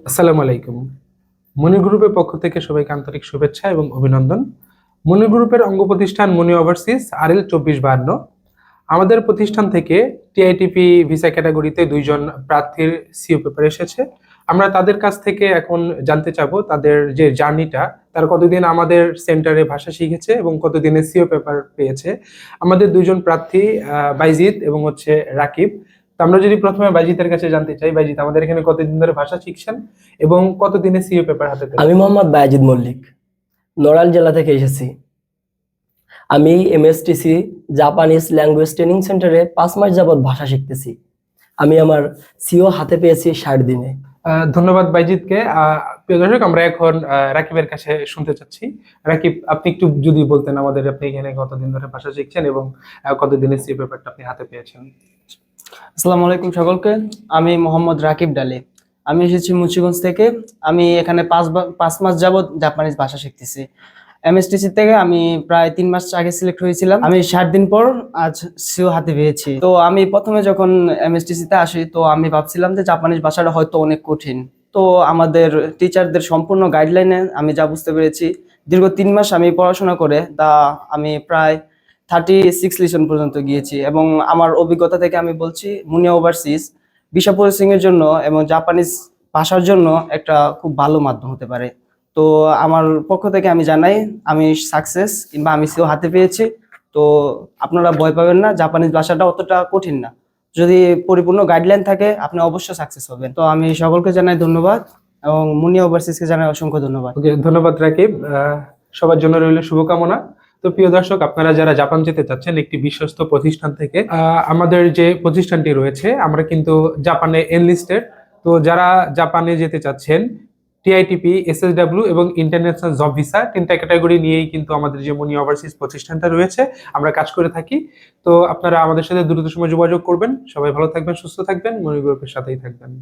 আসসালামু আলাইকুম। মনি গ্রুপের পক্ষ থেকে সবাইকে আন্তরিক শুভেচ্ছা এবং অভিনন্দন। মনি গ্রুপের অঙ্গ প্রতিষ্ঠান মনি ওভারসিস আর এল চব্বিশ বাহান্ন। আমাদের প্রতিষ্ঠান থেকে টিআইটিপি ভিসা ক্যাটাগরিতে দুইজন প্রার্থীর সিও পেপার এসেছে। আমরা তাদের কাছ থেকে এখন জানতে চাবো তাদের যে জার্নিটা, তারা কতদিন আমাদের সেন্টারে ভাষা শিখেছে এবং কতদিনে সিও পেপার পেয়েছে। আমাদের দুইজন প্রার্থী বাইজিৎ এবং হচ্ছে রাকিব। আমরা যদি প্রথমে বাইজিতের কাছে জানতে চাই বাইজিৎ আমাদের এখানে কতদিন ধরে ভাষা শিখছেন এবং কতদিনে সিও পেপার হাতে পেলেন? আমি মোহাম্মদ বায়াজিদ মল্লিক নড়াইল জেলা থেকে এসেছি। আমি এমএসটিসি জাপানিজ ল্যাঙ্গুয়েজ ট্রেনিং সেন্টারে পাঁচ মাস যাবৎ ভাষা শিখতেছি। আমি আমার সিও হাতে পেয়েছি ষাট দিনে। ধন্যবাদ বাইজিৎকে আহ, প্রিয় দর্শক আমরা এখন রাকিবের কাছে শুনতে চাচ্ছি। রাকিব আপনি একটু যদি বলতেন আমাদের আপনি এখানে কতদিন ধরে ভাষা শিখছেন এবং আহ, কতদিনে সিও পেপারটা আপনি হাতে পেয়েছেন? আসসালামু আলাইকুম সকলকে। আমি মোহাম্মদ রাকিব ডালি। আমি এসেছি মুন্সিগঞ্জ থেকে। আমি এখানে পাঁচ পাঁচ মাস যাবত জাপানিজ ভাষা শিখতেছি। এমএসটিসি থেকে আমি প্রায় তিন মাস আগে সিলেক্ট হয়েছিলাম। আমি ষাট দিন পর আজ সিও হাতে পেয়েছি। তো আমি প্রথমে যখন এমএসটিসি তে আসি, তো আমি ভাবছিলাম যে জাপানিজ ভাষাটা হয়তো অনেক কঠিন। তো আমাদের টিচারদের সম্পূর্ণ গাইডলাইনে আমি যা বুঝতে পেরেছি, দীর্ঘ তিন মাস আমি পড়াশোনা করে, তা আমি প্রায় থার্টি সিক্স লিসন পর্যন্ত গিয়েছি এবং আমার অভিজ্ঞতা থেকে আমি বলছি, মুনিয়া ওভারসিজ ভিসা প্রসেসিং এর জন্য এবং জাপানিজ ভাষার জন্য একটা খুব ভালো মাধ্যম হতে পারে। তো আমার পক্ষ থেকে আমি জানাই, আমি সাকসেস কিংবা আমি সেও হাতে পেয়েছি। তো আপনারা ভয় পাবেন না জাপানিজ ভাষাটা অতটা কঠিন না। যদি পরিপূর্ণ গাইডলাইন থাকে, আপনি অবশ্যই সাকসেস হবেন। তো আমি সকলকে জানাই ধন্যবাদ এবং মুনিয়া ওভারসিজকে জানাই অসংখ্য ধন্যবাদ। ধন্যবাদ রাকিব। সবার জন্য রইল শুভকামনা। তো প্রিয় দর্শক, আপনারা যারা জাপান যেতে চাচ্ছেন, একটি বিশ্বস্ত প্রতিষ্ঠান থেকে আমাদের যে প্রতিষ্ঠানটি রয়েছে, আমরা কিন্তু জাপানে এনলিস্টেড। তো যারা জাপানে যেতে চাচ্ছেন, টিআইটিপি, এসএসডব্লিউ এবং ইন্টারন্যাশনাল জব ভিসা, তিনটা ক্যাটাগরি নিয়েই কিন্তু আমাদের যে মনি ওভারসিজ প্রতিষ্ঠানটা রয়েছে, আমরা কাজ করে থাকি। তো আপনারা আমাদের সাথে দ্রুত সময় যোগাযোগ করবেন। সবাই ভালো থাকবেন, সুস্থ থাকবেন, মনি গ্রুপের সাথেই থাকবেন।